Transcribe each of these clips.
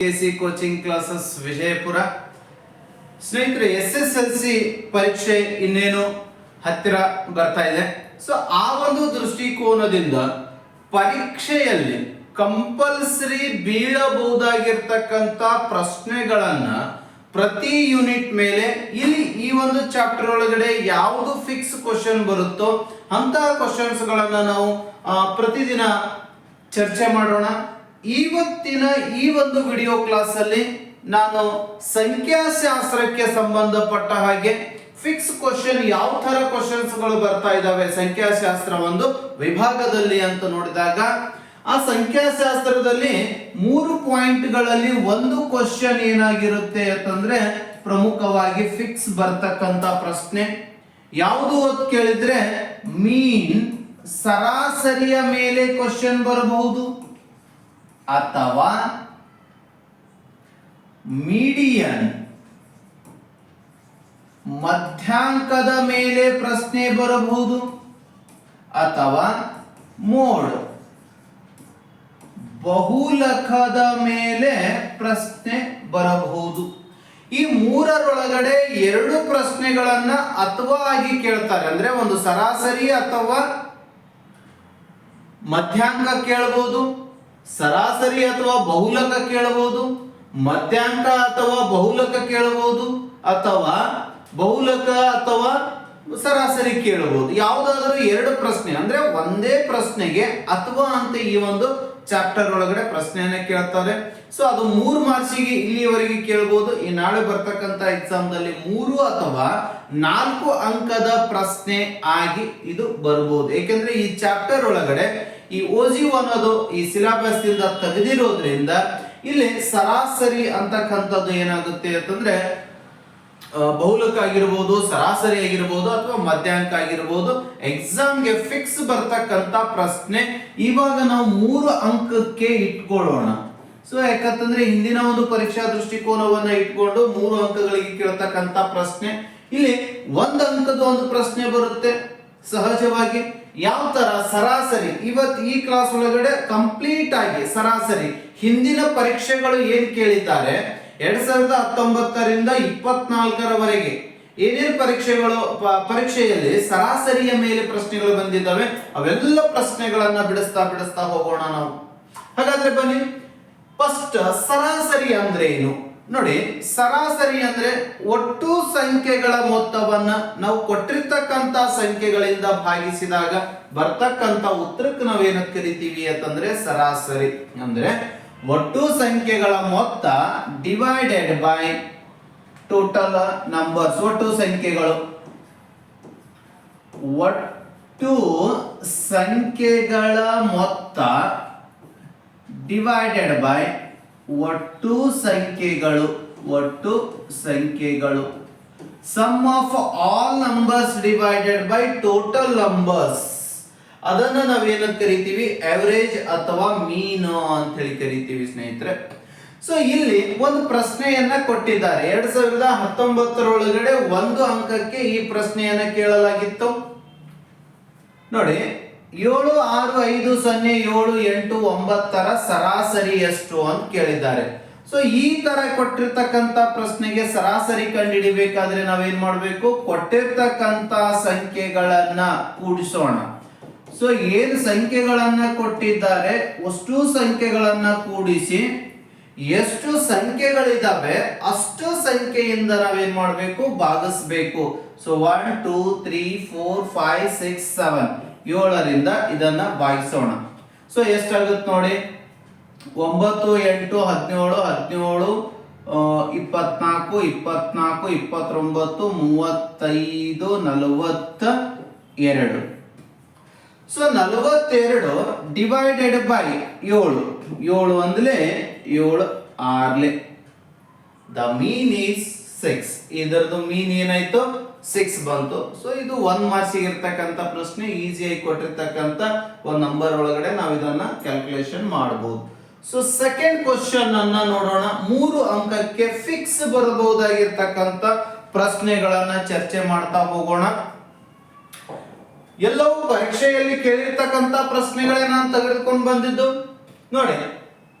C coaching classes Vijayapura. ಸ್ನೇಹಿತರೆ S S L C ಪರೀಕ್ಷೆ ಇನ್ನೇನು ಹತ್ತಿರ ಬರ್ತಾ ಇದೆ. ಸೊ ಆ ಒಂದು ದೃಷ್ಟಿಕೋನದಿಂದ ಪರೀಕ್ಷೆಯಲ್ಲಿ ಕಂಪಲ್ಸರಿ ಬೀಳಬಹುದಾಗಿರ್ತಕ್ಕಂಥ ಪ್ರಶ್ನೆಗಳನ್ನ ಪ್ರತಿ ಯೂನಿಟ್ ಮೇಲೆ ಇಲ್ಲಿ ಈ ಒಂದು ಚಾಪ್ಟರ್ ಒಳಗಡೆ ಯಾವುದು ಫಿಕ್ಸ್ ಕ್ವಶನ್ ಬರುತ್ತೋ ಅಂತಹ ಕ್ವಶನ್ಸ್ ಗಳನ್ನ ನಾವು ಪ್ರತಿದಿನ ಚರ್ಚೆ ಮಾಡೋಣ. ಇವತ್ತಿನ ಈ ಒಂದು ವಿಡಿಯೋ ಕ್ಲಾಸ್ ಅಲ್ಲಿ ನಾನು ಸಂಖ್ಯಾಶಾಸ್ತ್ರಕ್ಕೆ ಸಂಬಂಧಪಟ್ಟ ಹಾಗೆ ಫಿಕ್ಸ್ ಕ್ವಶನ್ ಯಾವ ತರ ಕ್ವಶನ್ಸ್ಗಳು ಬರ್ತಾ ಇದಾವೆ ಸಂಖ್ಯಾಶಾಸ್ತ್ರ ಒಂದು ವಿಭಾಗದಲ್ಲಿ ಅಂತ ನೋಡಿದಾಗ, ಆ ಸಂಖ್ಯಾಶಾಸ್ತ್ರದಲ್ಲಿ ಮೂರು ಪಾಯಿಂಟ್ಗಳಲ್ಲಿ ಒಂದು ಕ್ವಶನ್ ಏನಾಗಿರುತ್ತೆ ಅಂತಂದ್ರೆ ಪ್ರಮುಖವಾಗಿ ಫಿಕ್ಸ್ ಬರ್ತಕ್ಕಂತ ಪ್ರಶ್ನೆ. ಯಾವುದು ಅಂತ ಕೇಳಿದ್ರೆ ಮೀನ್ ಸರಾಸರಿಯ ಮೇಲೆ ಕ್ವಶನ್ ಬರಬಹುದು. ಅಥವಾ ಮೀಡಿಯನ್, ಮಧ್ಯಾಂಕದ ಮೇಲೆ ಪ್ರಶ್ನೆ ಬರಬಹುದು ಅಥವಾ ಮೋಡ್, ಬಹುಲಕದ ಮೇಲೆ ಪ್ರಶ್ನೆ ಬರಬಹುದು. ಈ ಮೂರರೊಳಗಡೆ ಎರಡು ಪ್ರಶ್ನೆಗಳನ್ನ ಅಥವಾ ಆಗಿ ಕೇಳ್ತಾರೆ. ಅಂದ್ರೆ ಒಂದು ಸರಾಸರಿ ಅಥವಾ ಮಧ್ಯಾಂಕ ಕೇಳಬಹುದು ಸರಾಸರಿ ಅಥವಾ ಬಹುಲಕ ಕೇಳಬಹುದು, ಮಧ್ಯಾಂಕ ಅಥವಾ ಬಹುಲಕ ಕೇಳಬಹುದು, ಅಥವಾ ಬಹುಲಕ ಅಥವಾ ಸರಾಸರಿ ಕೇಳಬಹುದು. ಯಾವುದಾದರೂ ಎರಡು ಪ್ರಶ್ನೆ, ಅಂದ್ರೆ ಒಂದೇ ಪ್ರಶ್ನೆಗೆ ಅಥವಾ ಅಂತ ಈ ಒಂದು ಚಾಪ್ಟರ್ ಒಳಗಡೆ ಪ್ರಶ್ನೆಯನ್ನ ಕೇಳ್ತಾರೆ. ಸೊ ಅದು ಮೂರು ಮಾರ್ಚಿಗೆ ಇಲ್ಲಿಯವರೆಗೆ ಕೇಳಬಹುದು. ಈ ನಾಳೆ ಬರ್ತಕ್ಕಂತ ಎಕ್ಸಾಮ್ ದಲ್ಲಿ ಮೂರು ಅಥವಾ ನಾಲ್ಕು ಅಂಕದ ಪ್ರಶ್ನೆ ಆಗಿ ಇದು ಬರಬಹುದು ಏಕೆಂದ್ರೆ ಈ ಚಾಪ್ಟರ್ ಒಳಗಡೆ ಈ ಓಜಿ ಅನ್ನೋದು ಈ ಸಿಲೆಬಸ್ ಇಂದ ತೆಗೆದಿರೋದ್ರಿಂದ ಇಲ್ಲಿ ಸರಾಸರಿ ಅಂತಕ್ಕಂಥದ್ದು ಏನಾಗುತ್ತೆ ಅಂತಂದ್ರೆ ಬಹುಲಕ ಆಗಿರ್ಬೋದು, ಸರಾಸರಿ ಆಗಿರ್ಬೋದು ಅಥವಾ ಮಧ್ಯಾಂಕ ಆಗಿರ್ಬೋದು ಎಕ್ಸಾಮ್ಗೆ ಫಿಕ್ಸ್ ಬರ್ತಕ್ಕಂಥ ಪ್ರಶ್ನೆ ಇವಾಗ ನಾವು ಮೂರು ಅಂಕಕ್ಕೆ ಇಟ್ಕೊಳ್ಳೋಣ. ಸೊ ಯಾಕಂತಂದ್ರೆ ಹಿಂದಿನ ಒಂದು ಪರೀಕ್ಷಾ ದೃಷ್ಟಿಕೋನವನ್ನ ಇಟ್ಕೊಂಡು ಮೂರು ಅಂಕಗಳಿಗೆ ಕೇಳ್ತಕ್ಕಂಥ ಪ್ರಶ್ನೆ, ಇಲ್ಲಿ ಒಂದು ಅಂಕದ ಒಂದು ಪ್ರಶ್ನೆ ಬರುತ್ತೆ ಸಹಜವಾಗಿ ಯಾವ ತರ ಸರಾಸರಿ ಇವತ್ತು ಈ ಕ್ಲಾಸ್ ಒಳಗಡೆ ಕಂಪ್ಲೀಟ್ ಆಗಿ ಸರಾಸರಿ, ಹಿಂದಿನ ಪರೀಕ್ಷೆಗಳು ಏನ್ ಕೇಳಿದ್ದಾರೆ? ಎರಡ್ ಸಾವಿರದ ಹತ್ತೊಂಬತ್ತರಿಂದ ಇಪ್ಪತ್ನಾಲ್ಕರವರೆಗೆ ಏನೇನು ಪರೀಕ್ಷೆಗಳು ಪರೀಕ್ಷೆಯಲ್ಲಿ ಸರಾಸರಿಯ ಮೇಲೆ ಪ್ರಶ್ನೆಗಳು ಬಂದಿದ್ದಾವೆ, ಅವೆಲ್ಲ ಪ್ರಶ್ನೆಗಳನ್ನ ಬಿಡಿಸ್ತಾ ಬಿಡಿಸ್ತಾ ಹೋಗೋಣ ನಾವು. ಹಾಗಾದ್ರೆ ಬನ್ನಿ ಫಸ್ಟ್ ಸರಾಸರಿ ಅಂದ್ರೆ ಏನು ನೋಡಿ, ಸರಾಸರಿ ಅಂದ್ರೆ ಒಟ್ಟು ಸಂಖ್ಯೆಗಳ ಮೊತ್ತವನ್ನ ನಾವು ಕೊಟ್ಟಿರ್ತಕ್ಕಂಥ ಸಂಖ್ಯೆಗಳಿಂದ ಭಾಗಿಸಿದಾಗ ಬರ್ತಕ್ಕಂತ ಉತ್ತರಕ್ಕೆ ನಾವೇನಂತ ಕರಿತೀವಿ ಅಂತಂದ್ರೆ ಸರಾಸರಿ. ಅಂದ್ರೆ ಒಟ್ಟು ಸಂಖ್ಯೆಗಳ ಮೊತ್ತ ಡಿವೈಡೆಡ್ ಬೈ ಟೋಟಲ್ ನಂಬರ್ಸ್ ಒಟ್ಟು ಸಂಖ್ಯೆಗಳು. ಒಟ್ಟು ಸಂಖ್ಯೆಗಳ ಮೊತ್ತ ಡಿವೈಡೆಡ್ ಬೈ ಒಟ್ಟು ಸಂಖ್ಯೆಗಳು ಒಟ್ಟು ಸಂಖ್ಯೆಗಳು. Sum of all numbers divided by total numbers ಅದನ್ನ ನಾವೇನಂತ ಕರಿತೀವಿ? ಅವರೇಜ್ ಅಥವಾ ಮೀನ್ ಅಂತ ಹೇಳಿ ಕರಿತೀವಿ ಸ್ನೇಹಿತರೆ. ಸೊ ಇಲ್ಲಿ ಒಂದು ಪ್ರಶ್ನೆಯನ್ನ ಕೊಟ್ಟಿದ್ದಾರೆ. ಎರಡ್ ಸಾವಿರದ ಹತ್ತೊಂಬತ್ತರೊಳಗಡೆ ಒಂದು ಅಂಕಕ್ಕೆ ಈ ಪ್ರಶ್ನೆಯನ್ನ ಕೇಳಲಾಗಿತ್ತು. ನೋಡಿ ಏಳು ಆರು ಐದು ಸೊನ್ನೆ ಏಳು ಎಂಟು ಒಂಬತ್ತರ ಸರಾಸರಿ ಎಷ್ಟು ಅಂತ ಕೇಳಿದ್ದಾರೆ. ಸೊ ಈ ತರ ಕೊಟ್ಟಿರ್ತಕ್ಕಂಥ ಪ್ರಶ್ನೆಗೆ ಸರಾಸರಿ ಕಂಡುಹಿಡಿಬೇಕಾದ್ರೆ ನಾವೇನ್ ಮಾಡಬೇಕು? ಕೊಟ್ಟಿರ್ತಕ್ಕಂಥ ಸಂಖ್ಯೆಗಳನ್ನ ಕೂಡಿಸೋಣ. ಸೊ ಏನು ಸಂಖ್ಯೆಗಳನ್ನ ಕೊಟ್ಟಿದ್ದಾರೆ? ಅಷ್ಟು ಸಂಖ್ಯೆಗಳನ್ನ ಕೂಡಿಸಿ, ಎಷ್ಟು ಸಂಖ್ಯೆಗಳಿದಾವೆ, ಅಷ್ಟು ಸಂಖ್ಯೆಯಿಂದ ನಾವೇನ್ ಮಾಡಬೇಕು? ಭಾಗಿಸ್ಬೇಕು. So one two three four five six seven ಏಳರಿಂದ ಇದನ್ನ ಭಾಗಿಸೋಣ. ಸೊ ಎಷ್ಟಾಗುತ್ತೆ ನೋಡಿ? ಒಂಬತ್ತು, ಎಂಟು, ಹದಿನೇಳು ಹದಿನೇಳು ಇಪ್ಪತ್ನಾಲ್ಕು ಇಪ್ಪತ್ನಾಲ್ಕು, ಇಪ್ಪತ್ತೊಂಬತ್ತು, ಮೂವತ್ತೈದು, ನಲವತ್ತ ಎರಡು. ಸೊ ನಲವತ್ತೆರಡು ಡಿವೈಡೆಡ್ ಬೈ ಏಳು. ಏಳು ಅಂದ್ಲೆ ಏಳು ಆರ್ಲೆ. ದ ಮೀನ್ ಈಸ್ ಸಿಕ್ಸ್ ಇದರದ್ದು ಮೀನ್ ಏನಾಯ್ತು? ಸಿಕ್ಸ್ ಬಂತು. ಸೊ ಇದು ಒನ್ ಮಾರ್ಕ್ಸ್ ಇರ್ತಕ್ಕಂಥ ಪ್ರಶ್ನೆ ಈಸಿಯಾಗಿ ಕೊಟ್ಟಿರ್ತಕ್ಕಂಥ ಒಂದು ನಂಬರ್ ಒಳಗಡೆ ನಾವು ಇದನ್ನ ಕ್ಯಾಲ್ಕುಲೇಷನ್ ಮಾಡಬಹುದು ಸೊ ಸೆಕೆಂಡ್ ಕ್ವಶನ್ ಅನ್ನ ನೋಡೋಣ. ಮೂರು ಅಂಕಕ್ಕೆ ಫಿಕ್ಸ್ ಬರಬಹುದಾಗಿರ್ತಕ್ಕಂಥ ಪ್ರಶ್ನೆಗಳನ್ನ ಚರ್ಚೆ ಮಾಡ್ತಾ ಹೋಗೋಣ. ಎಲ್ಲವೂ ಪರೀಕ್ಷೆಯಲ್ಲಿ ಕೇಳಿರ್ತಕ್ಕಂಥ ಪ್ರಶ್ನೆಗಳೇ ನಾನು ತೆಗೆದುಕೊಂಡು ಬಂದಿದ್ದು. ನೋಡಿ,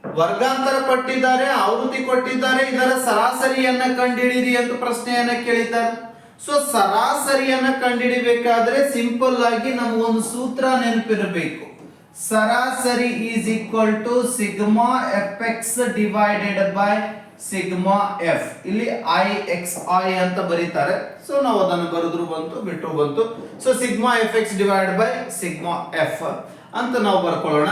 ವರ್ಗಾಂತರ ಪಟ್ಟಿದ್ದಾರೆ, ಆವೃತ್ತಿ ಕೊಟ್ಟಿದ್ದಾರೆ, ಇದರ ಸರಾಸರಿಯನ್ನ ಕಂಡುಹಿಡಿಯಿರಿ ಅಂತ ಪ್ರಶ್ನೆಯನ್ನ ಕೇಳಿದ್ದಾರೆ. ಸೊ ಸರಾಸರಿಯನ್ನ ಕಂಡುಹಿಡಿಬೇಕಾದ್ರೆ ಸಿಂಪಲ್ ಆಗಿ ನಮಗೊಂದು ಸೂತ್ರ ನೆನಪಿರಬೇಕು. ಸರಾಸರಿ is equal to sigma f x divided by sigma f ಇಲ್ಲಿ ಐ ಎಕ್ಸ್ ಐ ಅಂತ ಬರೀತಾರೆ. ಸೊ ನಾವು ಅದನ್ನು ಬರೆದ್ರು ಬಂತು ಬಿಟ್ಟರು ಬಂತು. So sigma f x divide by sigma f ಅಂತ ನಾವು ಬರ್ಕೊಳ್ಳೋಣ.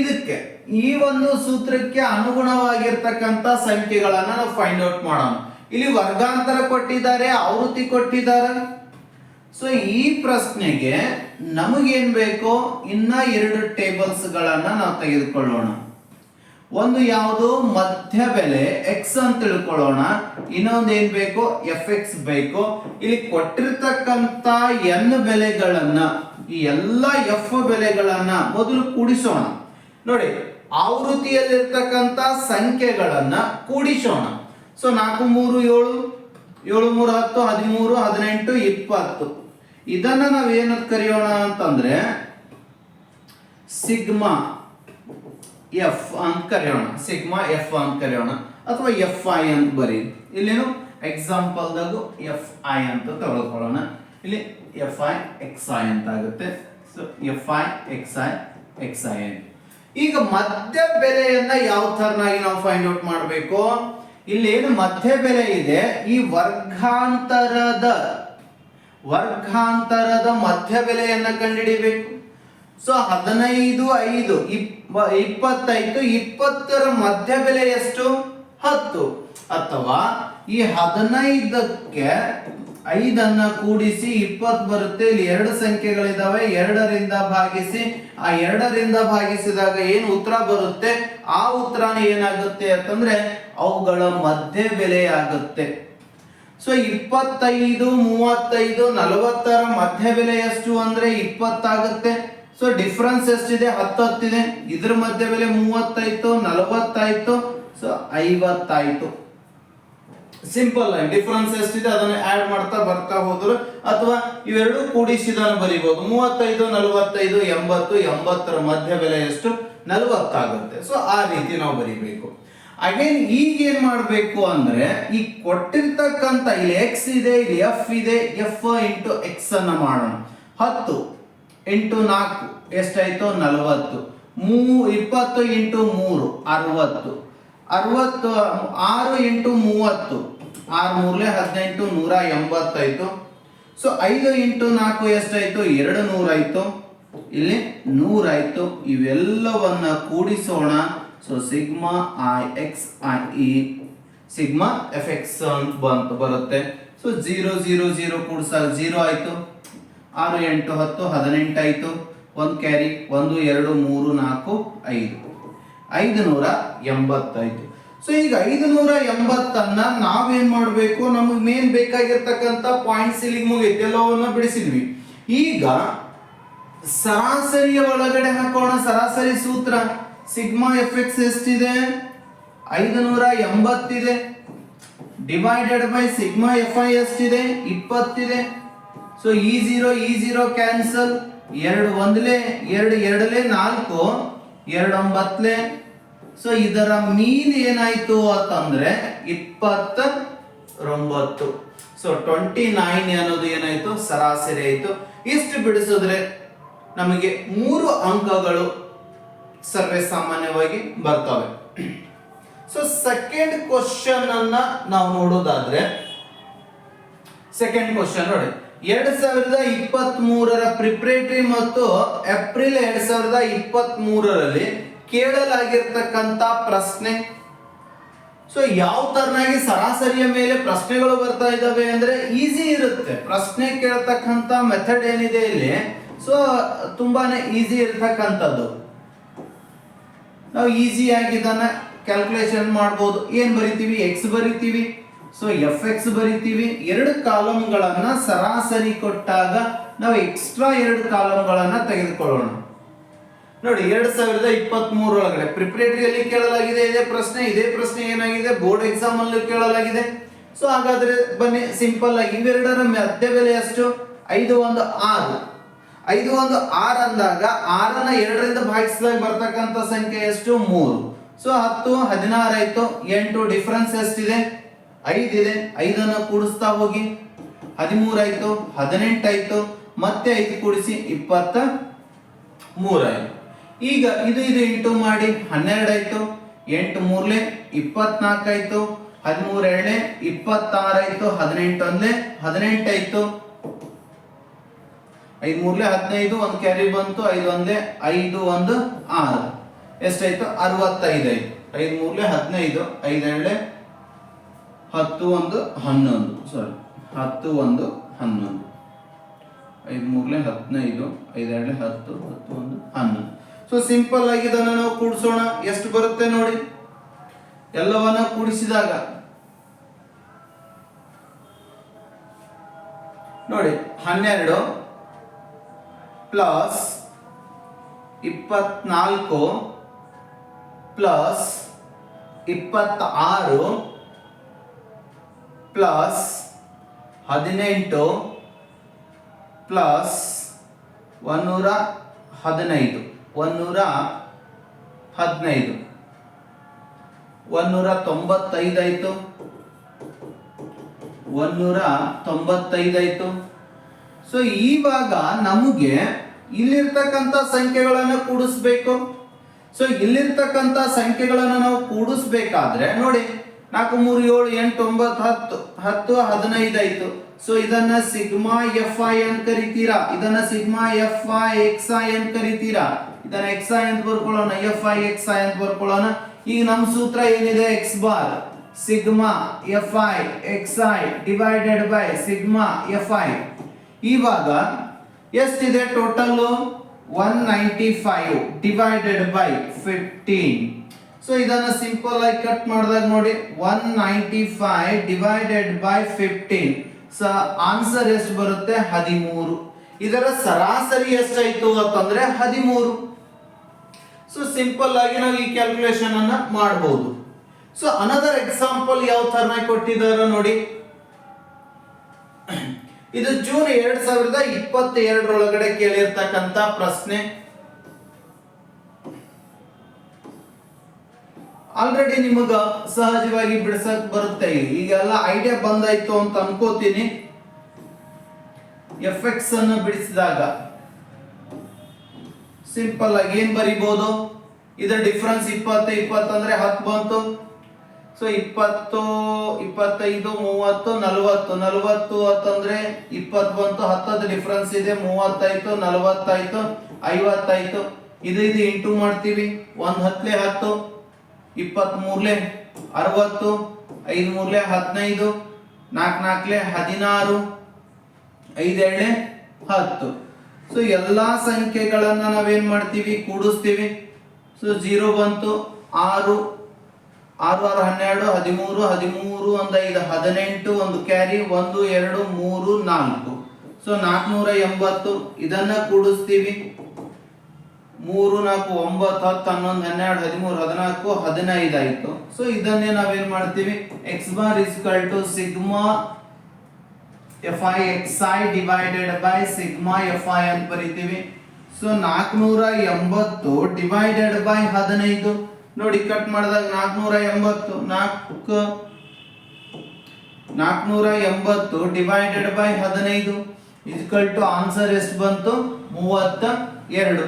ಇದಕ್ಕೆ ಈ ಒಂದು ಸೂತ್ರಕ್ಕೆ ಅನುಗುಣವಾಗಿರ್ತಕ್ಕಂಥ ಸಂಖ್ಯೆಗಳನ್ನ ನಾವು ಫೈಂಡ್ ಔಟ್ ಮಾಡೋಣ. ಇಲ್ಲಿ ವರ್ಗಾಂತರ ಕೊಟ್ಟಿದ್ದಾರೆ, ಆವೃತ್ತಿ ಕೊಟ್ಟಿದ್ದಾರೆ. ಸೊ ಈ ಪ್ರಶ್ನೆಗೆ ನಮಗೇನ್ ಬೇಕೋ ಇನ್ನ ಎರಡು ಟೇಬಲ್ಸ್ ಗಳನ್ನ ನಾವು ತೆಗೆದುಕೊಳ್ಳೋಣ. ಒಂದು ಯಾವುದು? ಮಧ್ಯ ಬೆಲೆ ಎಕ್ಸ್ ಅಂತ ತಿಳ್ಕೊಳ್ಳೋಣ. ಇನ್ನೊಂದು ಏನ್ ಬೇಕೋ? ಎಫ್ ಎಕ್ಸ್ ಬೇಕೋ. ಇಲ್ಲಿ ಕೊಟ್ಟಿರ್ತಕ್ಕಂತ ಎನ್ ಬೆಲೆಗಳನ್ನ, ಈ ಎಲ್ಲ ಎಫ್ ಬೆಲೆಗಳನ್ನ ಮೊದಲು ಕೂಡಿಸೋಣ. ನೋಡಿ ಆವೃತ್ತಿಯಲ್ಲಿರ್ತಕ್ಕಂತ ಸಂಖ್ಯೆಗಳನ್ನ ಕೂಡಿಸೋಣ. ಸೊ ನಾಲ್ಕು ಮೂರು ಏಳು ಏಳು ಮೂರು ಹತ್ತು, ಹದಿಮೂರು, ಹದಿನೆಂಟು, ಇಪ್ಪತ್ತು. ಇದನ್ನ ನಾವು ಏನಂತ ಕರೆಯೋಣ ಅಂತಂದ್ರೆ ಸಿಗ್ಮಾ ಎಫ್ ಅಂತ ಕರೆಯೋಣ. ಸಿಗ್ಮಾ ಎಫ್ ಅಂತ ಕರೆಯೋಣ. ಅಥವಾ ಎಫ್ ಐ ಅಂತ ಬರೀ. ಇಲ್ಲೇನು? ಎಕ್ಸಾಂಪಲ್ದಾಗು ಎಫ್ ಐ ಅಂತ ತಗೊಳ್ಕೊಳ್ಳೋಣ ಇಲ್ಲಿ ಎಫ್ ಐ, ಎಕ್ಸ್ ಐ ಅಂತ ಆಗುತ್ತೆ. So f i, x i x i ಈಗ ಮಧ್ಯ ಬೆಲೆಯನ್ನ ಯಾವ ತರನಾಗಿ ನಾವು ಫೈಂಡ್ ಔಟ್ ಮಾಡಬೇಕು? ಇಲ್ಲಿ ಏನು ಮಧ್ಯ ಬೆಲೆ ಇದೆ? ಈ ವರ್ಗಾಂತರದ ವರ್ಗಾಂತರದ ಮಧ್ಯ ಬೆಲೆಯನ್ನ ಕಂಡುಹಿಡಿಬೇಕು. ಸೊ ಹದಿನೈದು, ಐದು, ಇಪ್ಪ, ಇಪ್ಪತ್ತೈದು, ಇಪ್ಪತ್ತರ ಮಧ್ಯ ಬೆಲೆ ಎಷ್ಟು? ಹತ್ತು. ಅಥವಾ ಈ ಹದಿನೈದಕ್ಕೆ ಐದನ್ನ ಕೂಡಿಸಿ ಇಪ್ಪತ್ತು ಬರುತ್ತೆ. ಇಲ್ಲಿ ಎರಡು ಸಂಖ್ಯೆಗಳಿದಾವೆ. ಎರಡರಿಂದ ಭಾಗಿಸಿ, ಆ ಎರಡರಿಂದ ಭಾಗಿಸಿದಾಗ ಏನು ಉತ್ತರ ಬರುತ್ತೆ? ಆ ಉತ್ತರನೇ ಏನಾಗುತ್ತೆ ಅಂತಂದ್ರೆ ಅವುಗಳ ಮಧ್ಯೆ ಬೆಲೆ ಆಗುತ್ತೆ ಸೊ ಇಪ್ಪತ್ತೈದು, ಮೂವತ್ತೈದು, ನಲವತ್ತರ ಮಧ್ಯ ಬೆಲೆ ಎಷ್ಟು ಅಂದ್ರೆ ಇಪ್ಪತ್ತಾಗುತ್ತೆ. ಸೊ ಡಿಫ್ರೆನ್ಸ್ ಎಷ್ಟಿದೆ? ಹತ್ತು ಹತ್ತಿದೆ ಇದ್ರ ಮಧ್ಯ ಬೆಲೆ ಮೂವತ್ತಾಯ್ತು ನಲವತ್ತಾಯ್ತು ಸೊ ಐವತ್ತಾಯ್ತು. ಸಿಂಪಲ್ ಡಿಫ್ರೆನ್ಸ್ ಎಷ್ಟಿದೆ? ಅದನ್ನ ಆಡ್ ಮಾಡ್ತಾ ಬರ್ತಾ ಹೋದ್ರು. ಅಥವಾ ಇವೆರಡು ಕೂಡಿಸಿದನ್ನು ಬರಿಬಹುದು ಮೂವತ್ತೈದು, ನಲವತ್ತೈದು, ಎಂಬತ್ತು, ಎಂಬತ್ತರ ಮಧ್ಯ ಬೆಲೆ ಎಷ್ಟು? ನಲವತ್ತಾಗುತ್ತೆ. ಸೊ ಆ ರೀತಿ ನಾವು ಬರಿಬೇಕು. ಅಗೇನ್ ಈಗ ಏನ್ ಮಾಡಬೇಕು ಅಂದ್ರೆ, ಈ ಕೊಟ್ಟಿರ್ತಕ್ಕಂಥ ಇಲ್ಲಿ ಎಕ್ಸ್ ಇದೆ, ಇಲ್ಲಿ ಎಫ್ ಇದೆ ಎಫ್ ಇಂಟು ಎಕ್ಸ್ ಅನ್ನ ಮಾಡೋಣ. ಹತ್ತು ಇಂಟು ನಾಲ್ಕು, ಎಷ್ಟಾಯ್ತು? ನಲವತ್ತು. ಮೂ ಇಪ್ಪತ್ತು ಇಂಟು ಮೂರು, ಅರವತ್ತು. ಅರವತ್ತು, ಆರು ಇಂಟು ಮೂವತ್ತು. ಆರು ಮೂರಲೆ ಹದಿನೆಂಟು ನೂರ ಎಂಬತ್ತಾಯ್ತು. ಸೊ ಐದು ಇಂಟು ನಾಲ್ಕು ಎಷ್ಟಾಯ್ತು? ಎರಡು ನೂರಾಯ್ತು. ಇಲ್ಲಿ ನೂರಾಯ್ತು. ಇವೆಲ್ಲವನ್ನ ಕೂಡಿಸೋಣ. So sigma i x i E sigma F X ಅಂತ ಬಂತು, ಬರುತ್ತೆ. ಸೊ ಜೀರೋ ಜೀರೋ ಜೀರೋ ಕೂಡ್ಸಾಗ ಜೀರೋ ಆಯಿತು. ಆರು, ಎಂಟು, ಹತ್ತು, ಹದಿನೆಂಟು ಆಯ್ತು. ಒಂದು ಕ್ಯಾರಿ ಒಂದು, ಎರಡು, ಮೂರು, ನಾಲ್ಕು, ಐದು. ಐದು ನೂರ ಎಂಬತ್ತೈದು ಸೊ ಈಗ ಐದು ನೂರ ಎಂಬತ್ತನ್ನ ನಾವೇನ್ ಮಾಡಬೇಕು? ನಮಗೆ ಮೇನ್ ಬೇಕಾಗಿರ್ತಕ್ಕಂಥ ಪಾಯಿಂಟ್ಸ್ ಇಲ್ಲಿಗೆ ಮುಗಿತು. ಎಲ್ಲವನ್ನ ಬಿಡಿಸಿದ್ವಿ. ಈಗ ಸರಾಸರಿಯ ಒಳಗಡೆ ಹಾಕೋಣ, ಸರಾಸರಿ ಸೂತ್ರ. ಸಿಗ್ಮಾ ಎಫ್ ಎಕ್ಸ್ ಎಷ್ಟಿದೆ? ಐದು ನೂರ ಎಂಬತ್ತಿದೆ divided by sigma f i ಎಷ್ಟಿದೆ? ಇಪ್ಪತ್ತಿದೆ. ಸೊ ಈ ಜೀರೋ ಈ ಜೀರೋ ಕ್ಯಾನ್ಸಲ್ ಎರಡು ಒಂದ್ಲೆ, ಎರಡು ಎರಡಲೆ ನಾಲ್ಕು, ಎರಡು ಒಂಬತ್ತಲೆ ಸೊ ಇದರ ಮೀನ್ ಏನಾಯ್ತು ಅಂತಂದ್ರೆ ಇಪ್ಪತ್ತ ಒಂಬತ್ತು ಸೊ ಟ್ವೆಂಟಿ ನೈನ್ ಅನ್ನೋದು ಏನಾಯ್ತು? ಸರಾಸರಿ ಆಯ್ತು. ಇಷ್ಟು ಬಿಡಿಸಿದ್ರೆ ನಮಗೆ ಮೂರು ಅಂಕಗಳು ಸರ್ವೇ ಸಾಮಾನ್ಯವಾಗಿ ಬರ್ತವೆ. ಸೊ ಸೆಕೆಂಡ್ ಕ್ವಶನ್ ಅನ್ನ ನಾವು ನೋಡೋದಾದ್ರೆ ಸೆಕೆಂಡ್ ಕ್ವಶನ್ ನೋಡಿ. ಎರಡ್ ಸಾವಿರದ ಇಪ್ಪತ್ತ್ ಮೂರರ ಪ್ರಿಪರೇಟರಿ ಮತ್ತು ಏಪ್ರಿಲ್ ಎರಡ್ ಸಾವಿರದ ಇಪ್ಪತ್ತ್ ಮೂರರಲ್ಲಿ ಕೇಳಲಾಗಿರ್ತಕ್ಕಂತ ಪ್ರಶ್ನೆ. ಸೊ ಯಾವ ತರನಾಗಿ ಸರಾಸರಿಯ ಮೇಲೆ ಪ್ರಶ್ನೆಗಳು ಬರ್ತಾ ಇದಾವೆ ಅಂದ್ರೆ ಈಸಿ ಇರುತ್ತೆ. ಪ್ರಶ್ನೆ ಕೇಳ್ತಕ್ಕಂತ ಮೆಥಡ್ ಏನಿದೆ ಇಲ್ಲಿ? ಸೊ ತುಂಬಾನೇ ಈಸಿ ಇರ್ತಕ್ಕಂಥದ್ದು. ನಾವು ಈಸಿಯಾಗಿ ಇದನ್ನ ಕ್ಯಾಲ್ಕುಲೇಷನ್ ಮಾಡ್ಬೋದು. ಏನ್ ಬರಿತೀವಿ? ಎಕ್ಸ್ ಬರಿತೀವಿ. ಸೊ ಎಫ್ ಎಕ್ಸ್ ಬರಿತೀವಿ. ಎರಡು ಕಾಲಮ್ಗಳನ್ನ ಸರಾಸರಿ ಕೊಟ್ಟಾಗ ನಾವು ಎಕ್ಸ್ಟ್ರಾ ಎರಡು ಕಾಲಮ್ಗಳನ್ನ ತೆಗೆದುಕೊಳ್ಳೋಣ. ನೋಡಿ, ಎರಡ್ ಸಾವಿರದ ಇಪ್ಪತ್ತ್ ಮೂರೊಳಗಡೆ ಪ್ರಿಪ್ರೇಟರಿಯಲ್ಲಿ ಕೇಳಲಾಗಿದೆ, ಇದೇ ಪ್ರಶ್ನೆ ಇದೇ ಪ್ರಶ್ನೆ ಏನಾಗಿದೆ? ಬೋರ್ಡ್ ಎಕ್ಸಾಮ್ ಅಲ್ಲೂ ಕೇಳಲಾಗಿದೆ. ಸೊ ಹಾಗಾದ್ರೆ ಬನ್ನಿ ಸಿಂಪಲ್ ಆಗಿ ಇವೆರಡರ ಮಧ್ಯ ಬೆಲೆ ಎಷ್ಟು ಐದು ಒಂದು ಆರು. ಐದು ಒಂದು ಆರು ಅಂದಾಗ ಆರನ್ನ ಎರಡರಿಂದ ಭಾಗಿಸಿದಾಗ ಬರ್ತಕ್ಕಂಥ ಸಂಖ್ಯೆ ಎಷ್ಟು? ಮೂರು. ಸೊ ಹತ್ತು, ಹದಿನಾರು ಆಯ್ತು. ಎಂಟು ಡಿಫ್ರೆನ್ಸ್ ಎಷ್ಟಿದೆ? ಐದಿದೆ ಐದನ್ನ ಕೂಡಿಸ್ತಾ ಹೋಗಿ. ಹದಿಮೂರು ಆಯ್ತು, ಹದಿನೆಂಟು ಆಯ್ತು, ಮತ್ತೆ ಐದು ಕೂಡಿಸಿ ಇಪ್ಪತ್ತ ಮೂರಾಯ್ತು ಈಗ ಇದು ಇದು ಇಂಟು ಮಾಡಿ ಹನ್ನೆರಡು ಆಯ್ತು, ಎಂಟು ಮೂರ್ಲೆ ಇಪ್ಪತ್ನಾಲ್ಕಾಯ್ತು ಹದಿಮೂರು ಎರಡೇ ಇಪ್ಪತ್ತಾರು ಆಯ್ತು, ಹದಿನೆಂಟು ಒಂದ್ಲೆ ಹದಿನೆಂಟು ಆಯ್ತು. ಐದು ಮೂರ್ಲೆ ಹದಿನೈದು, ಒಂದು ಕ್ಯಾರಿ ಬಂತು, ಐದು ಒಂದೇ, ಐದು ಒಂದು ಆರು. ಎಷ್ಟಾಯ್ತು? ಅರವತ್ತೈದು ಆಯ್ತು. ಐದು ಮೂರ್ಲೆ ಹದಿನೈದು, ಐದು ಎರಡೇ ಹತ್ತು ಒಂದು ಹನ್ನೊಂದು. ಸಾರಿ ಹತ್ತು ಒಂದು ಹನ್ನೊಂದು. ಐದು ಮೂರ್ಲೆ ಹದಿನೈದು, ಐದು ಎರಡೇ ಹತ್ತು ಹತ್ತು ಒಂದು ಹನ್ನೊಂದು. ಸೊ ಸಿಂಪಲ್ ಆಗಿ ಇದನ್ನು ನಾವು ಕೂಡಿಸೋಣ. ಎಷ್ಟು ಬರುತ್ತೆ ನೋಡಿ? ಎಲ್ಲವನ್ನ ಕೂಡಿಸಿದಾಗ. ನೋಡಿ, ಹನ್ನೆರಡು ಪ್ಲಸ್ ಇಪ್ಪತ್ನಾಲ್ಕು ಪ್ಲಸ್ ಇಪ್ಪತ್ತಾರು ಪ್ಲಸ್ ಹದಿನೆಂಟು ಪ್ಲಸ್ ಒನ್ನೂರ ಹದಿನೈದು. ಒನ್ನೂರ ಹದಿನೈದು. ಒನ್ನೂರ ತೊಂಬತ್ತೈದು ಆಯ್ತು. ಒನ್ನೂರ ತೊಂಬತ್ತೈದು ಆಯ್ತು. ಸೊ ಇವಾಗ ನಮಗೆ ಇಲ್ಲಿರ್ತಕ್ಕಂಥ ಸಂಖ್ಯೆಗಳನ್ನು ಕೂಡಿಸ್ಬೇಕು. ಸೊ ಇಲ್ಲಿರ್ತಕ್ಕಂಥ ಸಂಖ್ಯೆಗಳನ್ನು ನಾವು ಕೂಡಿಸ್ಬೇಕಾದ್ರೆ ನೋಡಿ, ನಾಲ್ಕು, ಮೂರು, ಏಳು, ಎಂಟು, ಒಂಬತ್ತು, ಹತ್ತು ಹತ್ತು, ಹದಿನೈದು ಆಯ್ತು. ಸೊ ಇದನ್ನ ಸಿಗ್ಮಾ ಎಫ್ ಐ ಅಂತ ಕರಿತೀರಾ? ಇದನ್ನ sigma f i x i ಅಂತ ಕರಿತೀರಾ? ಇದನ್ನ ಎಕ್ಸ್ ಐ ಅಂತ ಬರ್ಕೊಳ್ಳೋಣ, ಎಫ್ ಐ, ಎಕ್ಸ್ ಐ ಅಂತ ಬರ್ಕೊಳ್ಳೋಣ. ಈಗ ನಮ್ಮ ಸೂತ್ರ ಏನಿದೆ? X bar sigma f i, x i divided by sigma f i. ಇವಾಗ ಎಷ್ಟಿದೆ total one ninety five divided by fifteen so ಇದನ್ನ ಸಿಂಪಲ್ ಆಗಿ ಕಟ್ ಮಾಡಿದಾಗ ನೋಡಿ one ninety five divided by fifteen so answer ಎಷ್ಟು ಬರುತ್ತೆ? ಹದಿಮೂರು. ಇದರ ಸರಾಸರಿ ಎಷ್ಟಾಯ್ತು ಅಂತಂದ್ರೆ ಹದಿಮೂರು. ಸೊ ಸಿಂಪಲ್ ಆಗಿ ನಾವು ಈ ಕ್ಯಾಲ್ಕುಲೇಷನ್ ಅನ್ನ ಮಾಡಬಹುದು ಸೊ ಅನದರ್ ಎಕ್ಸಾಂಪಲ್ ಯಾವ ತರನ ಕೊಟ್ಟಿದ್ದಾರೆ ನೋಡಿ? ಇದು ಜೂನ್ ಎರಡ್ ಸಾವಿರದ ಇಪ್ಪತ್ತೆರಡರೊಳಗಡೆ ಕೇಳಿರ್ತಕ್ಕಂತ ಪ್ರಶ್ನೆ. ಆಲ್ರೆಡಿ ನಿಮಗ ಸಹಜವಾಗಿ ಬಿಡಿಸಕ್ ಬರುತ್ತೆ ಈಗೆಲ್ಲ ಐಡಿಯಾ ಬಂದಾಯ್ತು ಅಂತ ಅನ್ಕೋತೀನಿ. ಎಫ್ ಎಕ್ಸ್ ಅನ್ನು ಬಿಡಿಸಿದಾಗ ಸಿಂಪಲ್ ಆಗಿ ಏನ್ ಬರಿಬಹುದು ಇದರ ಡಿಫ್ರೆನ್ಸ್ ಇಪ್ಪತ್ತು, ಇಪ್ಪತ್ತಂದ್ರೆ ಹತ್ತು ಬಂತು. ಸೊ ಇಪ್ಪತ್ತು, ಇಪ್ಪತ್ತೈದು, ಮೂವತ್ತು, ನಲವತ್ತು. ನಲವತ್ತು ಅಂತಂದ್ರೆ ಬಂತು ಹತ್ತದ ಡಿಫ್ರೆನ್ಸ್ ಇದೆ. ಮೂವತ್ತಾಯ್ತು ನಲವತ್ತಾಯ್ತು ಐವತ್ತಾಯ್ತು ಇದು ಇದು ಇಂಟು ಮಾಡ್ತೀವಿ. ಒಂದ್ ಹತ್ಲೆ ಹತ್ತು ಇಪ್ಪತ್ತ್ ಮೂರ್ಲೆ ಅರವತ್ತು ಐದು ಮೂರ್ಲೆ ಹದಿನೈದು ನಾಲ್ಕು ನಾಲ್ಕಲೆ ಹದಿನಾರು, ಐದೇಳೆ ಹತ್ತು. ಸೊ ಎಲ್ಲಾ ಸಂಖ್ಯೆಗಳನ್ನ ನಾವೇನ್ ಮಾಡ್ತೀವಿ? ಕೂಡಿಸ್ತೀವಿ. ಸೊ ಜೀರೋ ಬಂತು ಆರು ಆರು ಆರು ಹನ್ನೆರಡು, ಹದಿಮೂರು ಹದಿಮೂರು, ಒಂದು ಐದು, ಹದಿನೆಂಟು, ಒಂದು ಕ್ಯಾರಿ ಒಂದು, ಎರಡು, ಮೂರು, ನಾಲ್ಕು. ಸೊ ನಾಲ್ಕುನೂರ ಎಂಬತ್ತು ಇದನ್ನ ಕೂಡಿಸ್ತೀವಿ. ಮೂರು, ನಾಲ್ಕು, ಒಂಬತ್ತು, ಹತ್ತು, ಹನ್ನೊಂದು, ಹನ್ನೆರಡು, ಹದಿಮೂರು, ಹದಿನಾಲ್ಕು, ಹದಿನೈದು ಆಯ್ತು. ಸೊ ಇದನ್ನೇ ನಾವೇನ್ ಮಾಡ್ತೀವಿ? X bar is equal to sigma f i x i divided by sigma f i ಅಂತ ಬರಿತೀವಿ. ಸೊ ನಾಲ್ಕುನೂರ ಎಂಬತ್ತು ಡಿವೈಡೆಡ್ ಬೈ ಹದಿನೈದು. ನೋಡಿ ಕಟ್ ಮಾಡಿದಾಗ ನಾಲ್ಕುನೂರ ಎಂಬತ್ತು ನಾಲ್ಕು ನಾಲ್ಕುನೂರ ಎಂಬತ್ತು ಡಿವೈಡೆಡ್ ಬೈ ಹದಿನೈದು ಇಸ್ಕಲ್ ಟು ಆನ್ಸರ್ ಎಷ್ಟು ಬಂತು? ಮೂವತ್ತ ಎರಡು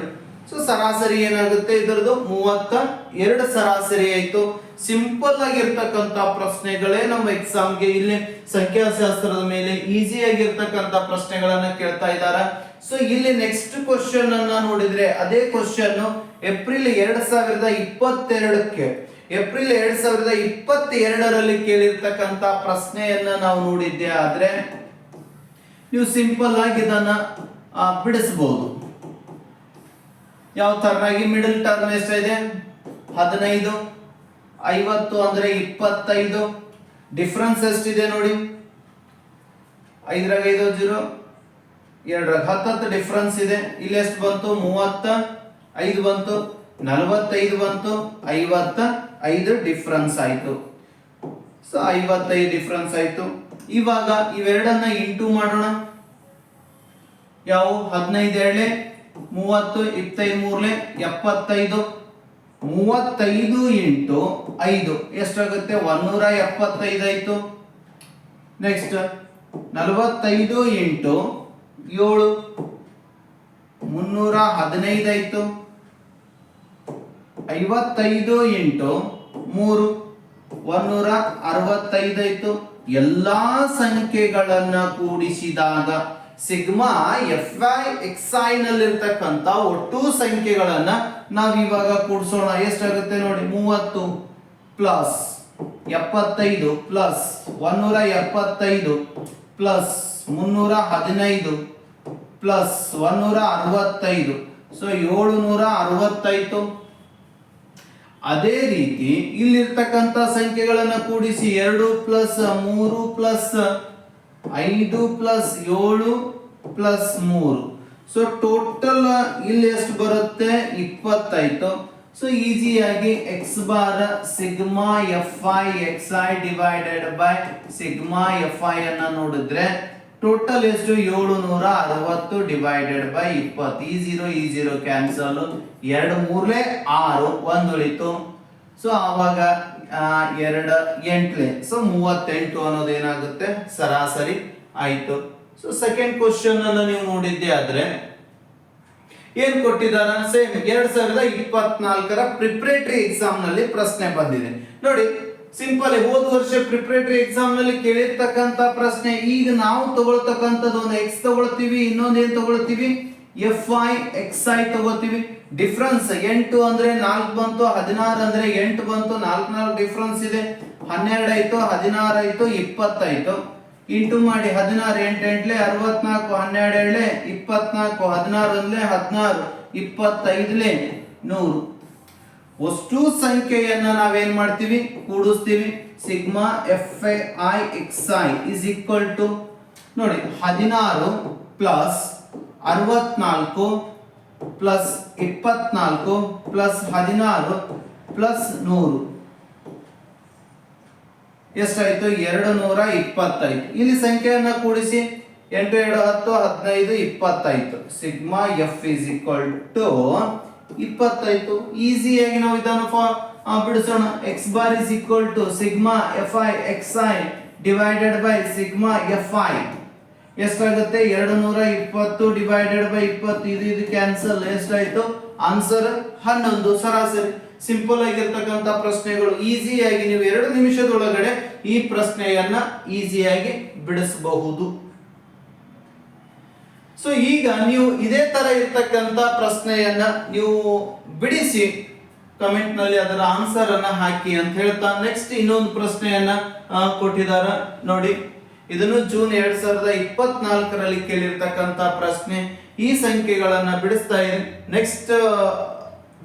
ಸೊ ಸರಾಸರಿ ಏನಾಗುತ್ತೆ ಇದರದು ಮೂವತ್ತ ಎರಡು ಸರಾಸರಿ ಆಯ್ತು. ಸಿಂಪಲ್ ಆಗಿರ್ತಕ್ಕಂಥ ಪ್ರಶ್ನೆಗಳೇ ನಮ್ಮ ಎಕ್ಸಾಮ್ಗೆ ಇಲ್ಲಿ ಸಂಖ್ಯಾಶಾಸ್ತ್ರದ ಮೇಲೆ ಈಸಿ ಆಗಿರ್ತಕ್ಕಂಥ ಪ್ರಶ್ನೆಗಳನ್ನ ಕೇಳ್ತಾ ಇದ್ದಾರೆ ಸೊ ಇಲ್ಲಿ ನೆಕ್ಸ್ಟ್ ಕ್ವಶನ್ ಅನ್ನ ನೋಡಿದ್ರೆ, ಅದೇ ಕ್ವಶನ್ ಏಪ್ರಿಲ್ ಎರಡ್ ಸಾವಿರದ ಇಪ್ಪತ್ತೆರಡಕ್ಕೆ. ಏಪ್ರಿಲ್ ಎರಡ್ ಸಾವಿರದ ಇಪ್ಪತ್ತೆರಡರಲ್ಲಿ ಕೇಳಿರ್ತಕ್ಕಂತ ಪ್ರಶ್ನೆಯನ್ನ ನಾವು ನೋಡಿದ್ದೆ, ಆದ್ರೆ ನೀವು ಸಿಂಪಲ್ ಆಗಿ ಇದನ್ನ ಬಿಡಿಸಬಹುದು ಯಾವ ತರನಾಗಿ ಮಿಡಲ್ ಟರ್ಮ್ ಎಷ್ಟಿದೆ ಹದಿನೈದು, ಐವತ್ತು ಅಂದ್ರೆ ಇಪ್ಪತ್ತೈದು. ಡಿಫ್ರೆನ್ಸ್ ಎಷ್ಟಿದೆ ನೋಡಿ? ಐದರಾಗ ಐದು, ಜೀರೋ. ಎರಡರಾಗ ಹತ್ತತ್ತು ಡಿಫ್ರೆನ್ಸ್ ಇದೆ. ಇಲ್ಲಿ ಎಷ್ಟು ಬಂತು? ಮೂವತ್ತ. ಐದು ಬಂತು, ನಲವತ್ತೈದು ಬಂತು ಐವತ್ತ ಐದು ಡಿಫ್ರೆನ್ಸ್ ಆಯಿತು. ಸೊ ಐವತ್ತೈದು ಡಿಫ್ರೆನ್ಸ್ ಆಯಿತು. ಇವಾಗ ಇವೆರಡನ್ನ ಇಂಟು ಮಾಡೋಣ. ಯಾವ? ಹದಿನೈದು ಎರಡ್ಲೆ ಮೂವತ್ತು ಇಪ್ಪತ್ತೈದು ಮೂರ್ಲೆ ಎಪ್ಪತ್ತೈದು. ಮೂವತ್ತೈದು ಇಂಟು ಐದು, ಎಷ್ಟಾಗುತ್ತೆ? ಒಂದೂರ ಎಪ್ಪತ್ತೈದು ಆಯ್ತು. ನೆಕ್ಸ್ಟ್ ನಲವತ್ತೈದು ಇಂಟು ಏಳು, ಮುನ್ನೂರ ಹದಿನೈದು ಆಯ್ತು. ಐವತ್ತೈದು ಇಂಟು ಮೂರು, ಒಂದೂರ ಅರವತ್ತೈದು ಆಯ್ತು. ಎಲ್ಲಾ ಸಂಖ್ಯೆಗಳನ್ನ ಕೂಡಿಸಿದಾಗ sigma f i x i ನಲ್ಲಿರ್ತಕ್ಕಂಥ ಒಟ್ಟು ಸಂಖ್ಯೆಗಳನ್ನ ನಾವಿವಾಗ ಕೂಡಿಸೋಣ. ಎಷ್ಟಾಗುತ್ತೆ ನೋಡಿ, ಮೂವತ್ತು ಪ್ಲಸ್ ಎಪ್ಪತ್ತೈದು ಪ್ಲಸ್ ಒಂದೂರ ಎಪ್ಪತ್ತೈದು ಪ್ಲಸ್ ಮುನ್ನೂರ ಹದಿನೈದು ಪ್ಲಸ್ ಒಂದೂರ ಅರವತ್ತೈದು. ಸೊ ಏಳು ನೂರ ಅರವತ್ತೈದು. ಅದೇ ರೀತಿ ಇಲ್ಲಿರ್ತಕ್ಕಂಥ ಸಂಖ್ಯೆಗಳನ್ನ ಕೂಡಿಸಿ ಎರಡು ಪ್ಲಸ್ ಮೂರು ಪ್ಲಸ್ ಐದು ಪ್ಲಸ್ ಏಳು ಪ್ಲಸ್ ಮೂರು. ಸೊ ಟೋಟಲ್ ಇಲ್ಲಿ ಎಷ್ಟು ಬರುತ್ತೆ? ಇಪ್ಪತ್ತಾಯ್ತು ಸೊ ಈಸಿಯಾಗಿ x bar sigma f i x i divided by sigma f i ಅನ್ನ ನೋಡಿದ್ರೆ ಟೋಟಲ್ ಎಷ್ಟು ಏಳು ನೂರ ಅರವತ್ತು ಡಿವೈಡೆಡ್ ಬೈ ಇಪ್ಪತ್ತು. ಈ ಜೀರೋ ಈ ಜೀರೋ ಕ್ಯಾನ್ಸಲ್ ಎರಡು ಮೂರ್ಲೆ ಆರು ಒಂದು ಉಳಿತು ಸೊ ಆವಾಗ ಎರಡು ಎಂಟ್ಲೆ. ಸೊ ಮೂವತ್ತೆಂಟು ಅನ್ನೋದು ಏನಾಗುತ್ತೆ? ಸರಾಸರಿ ಆಯ್ತು. ಸೊ ಸೆಕೆಂಡ್ ಕ್ವಶನ್ ಅನ್ನು ನೀವು ನೋಡಿದ್ದೆ ಆದ್ರೆ, ಏನ್ ಕೊಟ್ಟಿದ್ದಾರೆ? ಸೇಮ್ ಎರಡ್ ಸಾವಿರದ ಇಪ್ಪತ್ನಾಲ್ಕರ ಪ್ರಿಪರೇಟರಿ ಎಕ್ಸಾಮ್ನಲ್ಲಿ ಪ್ರಶ್ನೆ ಬಂದಿದೆ. ನೋಡಿ ಸಿಂಪಲ್ ಹೋದ ವರ್ಷ ಪ್ರಿಪರೇಟರಿ ಎಕ್ಸಾಮ್ನಲ್ಲಿ ಕೇಳಿರ್ತಕ್ಕಂತ ಪ್ರಶ್ನೆ, ಈಗ ನಾವು ತಗೊಳ್ತಕ್ಕಂಥದ್ದು ಒಂದು ಎಕ್ಸ್ ತಗೊಳ್ತೀವಿ, ಇನ್ನೊಂದು ಏನ್ ತಗೊಳ್ತೀವಿ? ಎಫ್ ಐ ಎಕ್ಸ್ ಐ ತಗೋತೀವಿ ಡಿಫ್ರೆನ್ಸ್ ಎಂಟು ಅಂದ್ರೆ ನಾಲ್ಕು ಬಂತು, ಹದಿನಾರು ಅಂದ್ರೆ ಎಂಟು ಬಂತು, ನಾಲ್ಕು ನಾಲ್ಕು ಡಿಫ್ರೆನ್ಸ್ ಇದೆ. ಹನ್ನೆರಡು ಆಯ್ತು, ಹದಿನಾರು ಆಯ್ತು ಇಪ್ಪತ್ತಾಯ್ತು ಇಂಟು ಮಾಡಿ ಹದಿನಾರು, ಎಂಟು ಎಂಟ್ಲೆ ಅರವತ್ನಾಲ್ಕು, ಹನ್ನೆರಡು ಏಳ್ಲೆ ಇಪ್ಪತ್ನಾಲ್ಕು, ಹದಿನಾರು ಅಂದ್ಲೆ ಹದಿನಾರು, ಇಪ್ಪತ್ತೈದ್ಲೆ ನೂರು. ಅಷ್ಟು ಸಂಖ್ಯೆಯನ್ನ ನಾವೇನ್ ಮಾಡ್ತೀವಿ? ಕೂಡಿಸ್ತೀವಿ. Sigma f i x i is equal to ನೋಡಿ, ಹದಿನಾರು ಪ್ಲಸ್ ಅರವತ್ನಾಲ್ಕು ಪ್ಲಸ್ ಇಪ್ಪತ್ನಾಲ್ಕು ಪ್ಲಸ್ ಹದಿನಾರು ಪ್ಲಸ್ ನೂರು. ಎಷ್ಟಾಯ್ತು? ಎರಡು ನೂರ ಇಪ್ಪತ್ತೈದು. ಇಲ್ಲಿ ಸಂಖ್ಯೆಯನ್ನ ಕೂಡಿಸಿ. ಎಂಟು, ಎರಡು, ಹತ್ತು, ಹದಿನೈದು, ಇಪ್ಪತ್ತೈದು. Sigma, f is equal to ಇಪ್ಪತ್ತಾಯ್ತು ಈಸಿಯಾಗಿ ನಾವು ಇದನ್ನು ಬಿಡಿಸೋಣ x bar is equal to sigma f i x i divided by sigma f i ಎಷ್ಟಾಗುತ್ತೆ? ಎರಡು ನೂರ ಇಪ್ಪತ್ತು ಡಿವೈಡೆಡ್ ಬೈ ಇಪ್ಪತ್ತು. ಇದು ಇದು ಕ್ಯಾನ್ಸಲ್ ಎಷ್ಟಾಯ್ತು? ಆನ್ಸರ್ ಹನ್ನೊಂದು. ಸರಾಸರಿ. ಸಿಂಪಲ್ ಆಗಿರ್ತಕ್ಕಂಥ ಪ್ರಶ್ನೆಗಳು. ಈಸಿಯಾಗಿ ನೀವು ಎರಡು ನಿಮಿಷದೊಳಗಡೆ ಈ ಪ್ರಶ್ನೆಯನ್ನ ಈಸಿಯಾಗಿ ಬಿಡಿಸಬಹುದು. ಸೊ ಈಗ ನೀವು ಇದೇ ತರ ಇರ್ತಕ್ಕಂಥ ಪ್ರಶ್ನೆಯನ್ನ ನೀವು ಬಿಡಿಸಿ ಕಮೆಂಟ್ನಲ್ಲಿ ಅದರ ಆನ್ಸರ್ ಅನ್ನ ಹಾಕಿ ಅಂತ ಹೇಳ್ತಾ ನೆಕ್ಸ್ಟ್ ಇನ್ನೊಂದು ಪ್ರಶ್ನೆಯನ್ನ ಕೊಟ್ಟಿದಾರ. ನೋಡಿ, ಇದನ್ನು ಜೂನ್ ಎರಡ್ ಸಾವಿರದ ಇಪ್ಪತ್ನಾಲ್ಕರಲ್ಲಿ ಕೇಳಿರ್ತಕ್ಕಂಥ ಪ್ರಶ್ನೆ. ಈ ಸಂಖ್ಯೆಗಳನ್ನ ಬಿಡಿಸ್ತಾ ಇದೆ ನೆಕ್ಸ್ಟ್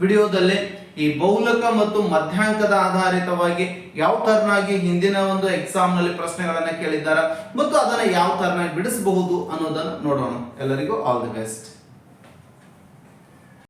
ವಿಡಿಯೋದಲ್ಲಿ ಈ ಬೌಲಕ ಮತ್ತು ಮಧ್ಯಾಂಕದ ಆಧಾರಿತವಾಗಿ ಯಾವ ತರನಾಗಿ ಹಿಂದಿನ ಒಂದು ಎಕ್ಸಾಮ್ನಲ್ಲಿ ಪ್ರಶ್ನೆಗಳನ್ನ ಕೇಳಿದ್ದಾರೆ ಮತ್ತು ಅದನ್ನ ಯಾವ ತರನಾಗಿ ಬಿಡಿಸಬಹುದು ಅನ್ನೋದನ್ನ ನೋಡೋಣ. ಎಲ್ಲರಿಗೂ ಆಲ್ ದಿ ಬೆಸ್ಟ್